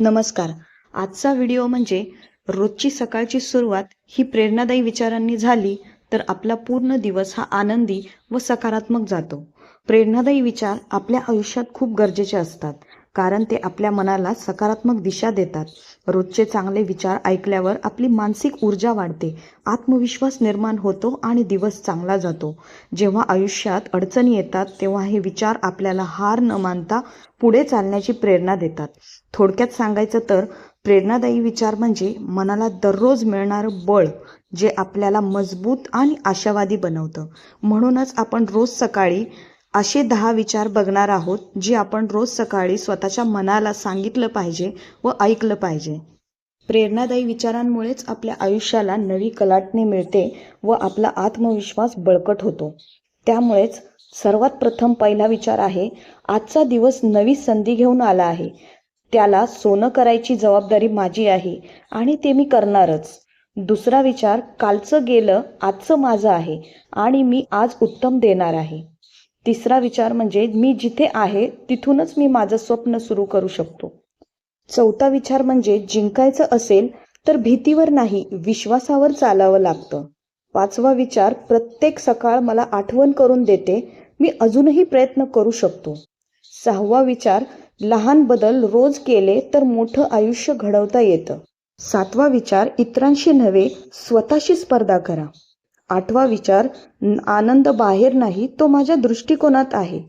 नमस्कार. आजचा व्हिडिओ म्हणजे रोजची सकाळची सुरुवात ही प्रेरणादायी विचारांनी झाली तर आपला पूर्ण दिवस हा आनंदी व सकारात्मक जातो. प्रेरणादायी विचार आपल्या आयुष्यात खूप गरजेचे असतात. कारण ते आपल्या मनाला सकारात्मक दिशा देतात. रोजचे चांगले विचार ऐकल्यावर आपली मानसिक ऊर्जा वाढते. आत्मविश्वास निर्माण होतो आणि दिवस चांगला जातो. जेव्हा आयुष्यात अडचणी येतात तेव्हा हे विचार आपल्याला हार न मानता पुढे चालण्याची प्रेरणा देतात. थोडक्यात सांगायचं तर प्रेरणादायी विचार म्हणजे मनाला दररोज मिळणारं बळ जे आपल्याला मजबूत आणि आशावादी बनवतं. म्हणूनच आपण रोज सकाळी असे दहा विचार बघणार आहोत जे आपण रोज सकाळी स्वतःच्या मनाला सांगितलं पाहिजे व ऐकलं पाहिजे. प्रेरणादायी विचारांमुळेच आपल्या आयुष्याला नवी कलाटणी मिळते व आपला आत्मविश्वास बळकट होतो. त्यामुळेच सर्वात प्रथम पहिला विचार आहे आजचा दिवस नवी संधी घेऊन आला आहे. त्याला सोनं करायची जबाबदारी माझी आहे आणि ते मी करणारच. दुसरा विचार कालचं गेलं आजचं माझं आहे आणि मी आज उत्तम देणार आहे. तिसरा विचार म्हणजे मी जिथे आहे तिथूनच मी माझं स्वप्न सुरू करू शकतो. चौथा विचार म्हणजे जिंकायचं असेल तर भीतीवर नाही विश्वासावर चालावं लागतं. पाचवा विचार प्रत्येक सकाळ मला आठवण करून देते मी अजूनही प्रयत्न करू शकतो. सहावा विचार लहान बदल रोज केले तर मोठं आयुष्य घडवता येतं. सातवा विचार इतरांशी नव्हे स्वतःशी स्पर्धा करा. आठवा विचार आनंद बाहेर नाही तो माझ्या दृष्टिकोनात आहे.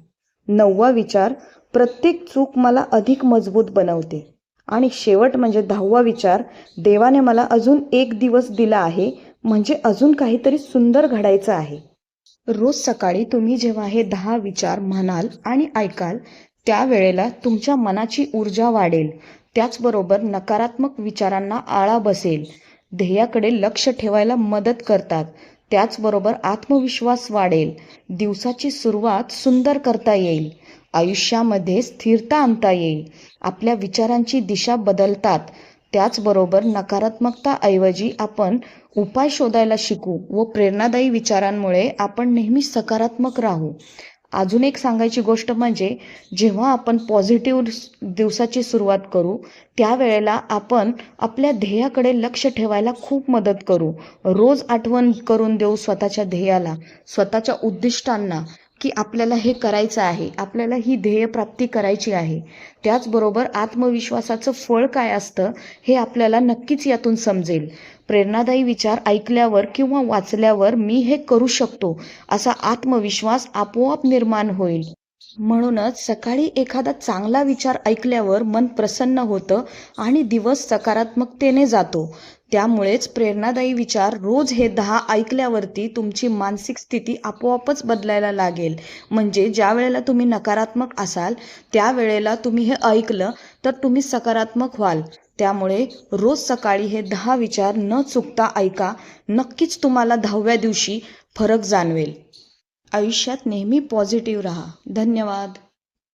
नववा विचार प्रत्येक चूक मला अधिक मजबूत बनवते. आणि शेवट म्हणजे दहावा विचार देवाने मला अजून एक दिवस दिला आहे म्हणजे अजून काहीतरी सुंदर घडायचं आहे. रोज सकाळी तुम्ही जेव्हा हे दहा विचार म्हणाल आणि ऐकाल त्यावेळेला तुमच्या मनाची ऊर्जा वाढेल. त्याचबरोबर नकारात्मक विचारांना आळा बसेल. ध्येयाकडे लक्ष ठेवायला मदत करतात. त्याचबरोबर आत्मविश्वास वाढेल. दिवसाची सुरुवात सुंदर करता येईल. आयुष्यामध्ये स्थिरता आणता येईल. आपल्या विचारांची दिशा बदलतात. त्याचबरोबर नकारात्मकताऐवजी आपण उपाय शोधायला शिकू व प्रेरणादायी विचारांमुळे आपण नेहमी सकारात्मक राहू. अजून एक सांगायची गोष्ट म्हणजे जेव्हा आपण पॉझिटिव्ह दिवसाची सुरुवात करू त्यावेळेला आपण आपल्या ध्येयाकडे लक्ष ठेवायला खूप मदत करू. रोज आठवण करून देऊ स्वतःच्या ध्येयाला स्वतःच्या उद्दिष्टांना. की आपल्याला हे करायचं आहे आपल्याला ही ध्येयप्राप्ती करायची आहे. त्याचबरोबर आत्मविश्वासाचं फळ काय असतं हे आपल्याला नक्कीच यातून समजेल. प्रेरणादायी विचार ऐकल्यावर किंवा वाचल्यावर मी हे करू शकतो असा आत्मविश्वास आपोआप निर्माण होईल. म्हणूनच सकाळी एखादा चांगला विचार ऐकल्यावर मन प्रसन्न होतं आणि दिवस सकारात्मकतेने जातो. त्यामुळेच प्रेरणादायी विचार रोज हे दहा ऐकल्यावरती तुमची मानसिक स्थिती आपोआपच बदलायला लागेल. म्हणजे ज्या वेळेला तुम्ही नकारात्मक असाल त्यावेळेला तुम्ही हे ऐकलं तर तुम्ही सकारात्मक व्हाल. त्यामुळे रोज सकाळी हे दहा विचार न चुकता ऐका. नक्कीच तुम्हाला दहाव्या दिवशी फरक जाणवेल. आयुष्यात नेहमी पॉझिटिव्ह राहा. धन्यवाद.